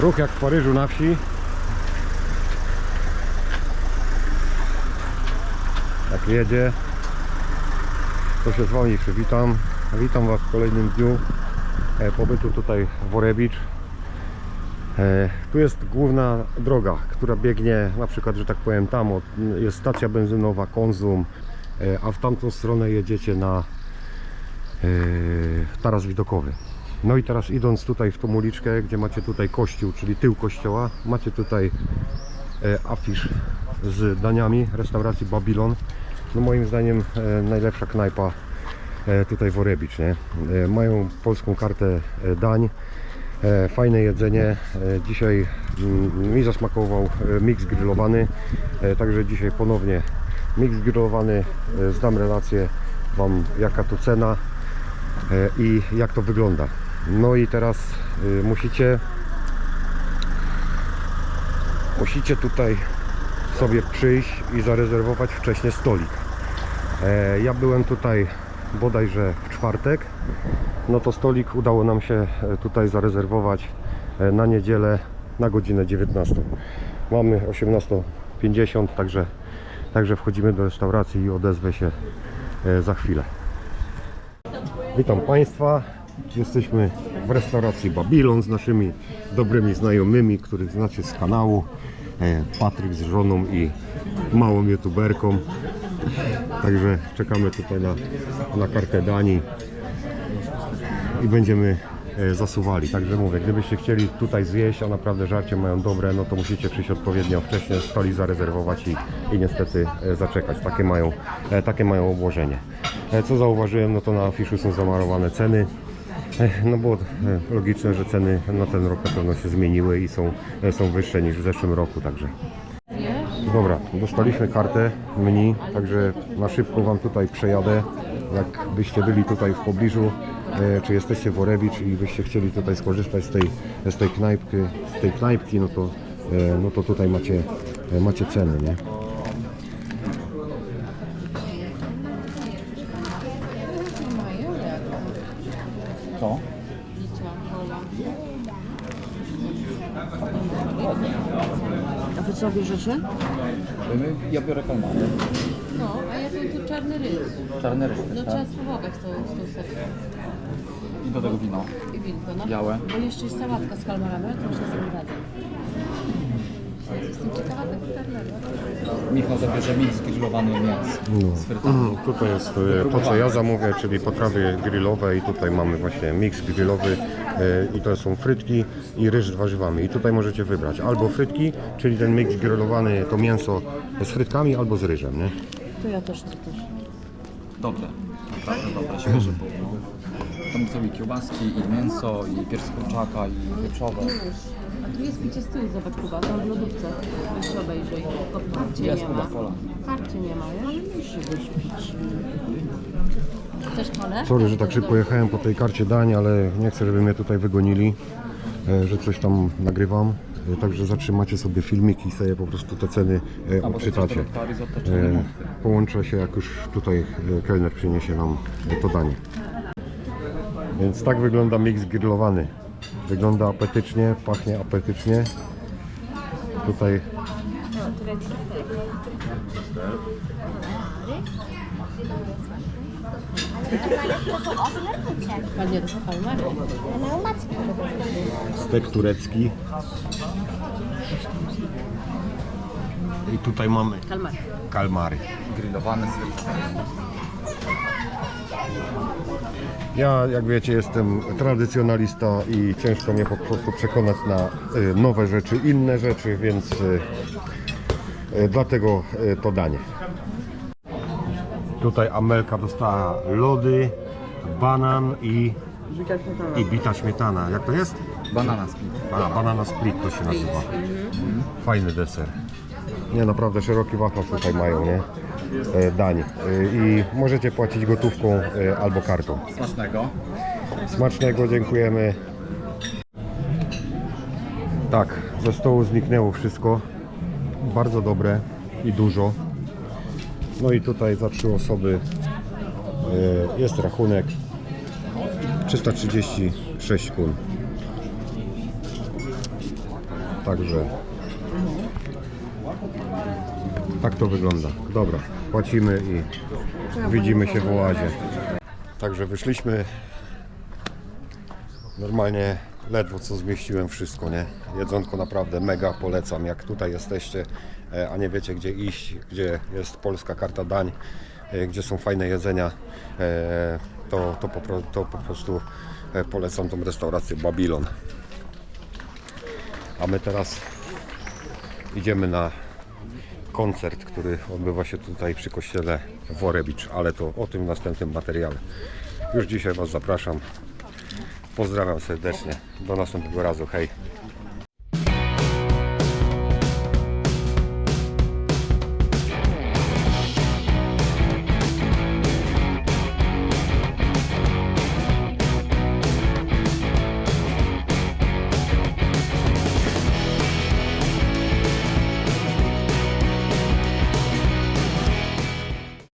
Ruch jak w Paryżu na wsi. Jak jedzie, to się z Wami przywitam. Witam Was w kolejnym dniu e, pobytu tutaj w Orebicz. E, Tu jest główna droga, która biegnie na przykład, że tak powiem tam, jest stacja benzynowa, konzum, e, a w tamtą stronę jedziecie na taras widokowy. No i teraz idąc tutaj w tą uliczkę, gdzie macie tutaj kościół, czyli tył kościoła, macie tutaj e, afisz z daniami restauracji Babylon. No moim zdaniem e, najlepsza knajpa e, tutaj w Orebicz, nie? E, Mają polską kartę e, dań, e, fajne jedzenie. E, Dzisiaj mm, mi zasmakował e, miks grillowany, e, także dzisiaj ponownie miks grillowany. E, Zdam relację Wam jaka to cena e, i jak to wygląda. No i teraz e, musicie musicie tutaj sobie przyjść i zarezerwować wcześniej stolik. E, Ja byłem tutaj bodajże w czwartek. No to stolik udało nam się e, tutaj zarezerwować e, na niedzielę na godzinę 19. Mamy 18.50, także, także wchodzimy do restauracji i odezwę się za chwilę. Witam Państwa. Jesteśmy w restauracji Babylon z naszymi dobrymi znajomymi, których znacie z kanału. E, Patryk z żoną i małą youtuberką. Także czekamy tutaj na, na kartę Danii i będziemy e, zasuwali. Także mówię, gdybyście chcieli tutaj zjeść, a naprawdę żarcie mają dobre, no to musicie przyjść odpowiednio wcześniej, stolik zarezerwować i, i niestety e, zaczekać. Takie mają, takie mają obłożenie. Co zauważyłem, no to na afiszu są zamarowane ceny. No bo e, logiczne, że ceny na ten rok na pewno się zmieniły i są, e, są wyższe niż w zeszłym roku, także. Dobra, dostaliśmy kartę menu, także na szybko Wam tutaj przejadę. Jakbyście byli tutaj w pobliżu, e, czy jesteście w Orebicz i byście chcieli tutaj skorzystać z tej, z tej knajpki, z tej knajpki, no to, no to tutaj macie, macie ceny, nie? Co? A wy co bierzecie? Ja biorę kalmary. No, a ja bym tu czarny rys. Czarny ryż No też, trzeba tak? spróbować z tą, z tą setką. I do tego wino. I winko, no. Białe. Bo jeszcze jest sałatka z kalmarami, ale to już na sobie radzę. Jestem ciekawa tego karneru. Michał zabierze miks grillowany mięs No. z frytami. Tutaj jest e, to, co ja zamówię, czyli potrawy grillowe i tutaj mamy właśnie miks grillowy e, i to są frytki i ryż z warzywami. I tutaj możecie wybrać albo frytki, czyli ten miks grillowany, to mięso z frytkami, albo z ryżem, nie? To ja też, to też. Dobre. Naprawdę dobre, świeże. Tam są i kiełbaski, i mięso, i pierś z kurczaka, i wieprzowe. A tu jest picie stół, zobacz Kuba, tam w lodówce. Weź się obejrzyj. Tylko w karcie Jest nie ma. Coca-Cola. W karcie nie ma, wiesz? Musi być pić. Chcesz kolę? Sorry, że tak szybko jechałem po tej karcie dań, ale nie chcę, żeby mnie tutaj wygonili, e, że coś tam nagrywam. E, Także zatrzymacie sobie filmik i sobie po prostu te ceny e, Albo odczytacie. risotto czy. E, Połączę się, jak już tutaj e, kelner przyniesie nam e, to danie. Więc tak wygląda miks grillowany. Wygląda apetycznie, pachnie apetycznie. Tutaj Ładnie, to są kalmary. stek turecki. I tutaj mamy Kalmary. kalmary. Grillowany z. Ja, jak wiecie, jestem tradycjonalista i ciężko mnie po prostu przekonać na y, nowe rzeczy, inne rzeczy, więc y, y, dlatego to danie. Tutaj Amelka dostała lody, banan i, i bita śmietana. Jak to jest? Banana split. A, banana split to się nazywa. Fajny deser. Nie, naprawdę szeroki wachlarz tutaj mają, nie? E, dań. E, I możecie płacić gotówką e, albo kartą. Smacznego. Smacznego, dziękujemy. Tak, ze stołu zniknęło wszystko. Bardzo dobre i dużo. No i tutaj za trzy osoby e, jest rachunek 336 kun. Także tak to wygląda. Dobra, płacimy i widzimy się w oazie. Także wyszliśmy. Normalnie ledwo co zmieściłem wszystko, nie? Jedzonko naprawdę mega polecam. Jak tutaj jesteście, e, a nie wiecie gdzie iść, gdzie jest polska karta dań, e, gdzie są fajne jedzenia, e, to, to, po, to po prostu polecam tą restaurację Babylon. A my teraz idziemy na koncert, który odbywa się tutaj przy kościele w Orebicz, ale to o tym w następnym materiale. Już dzisiaj Was zapraszam. Pozdrawiam serdecznie. Do następnego razu. Hej.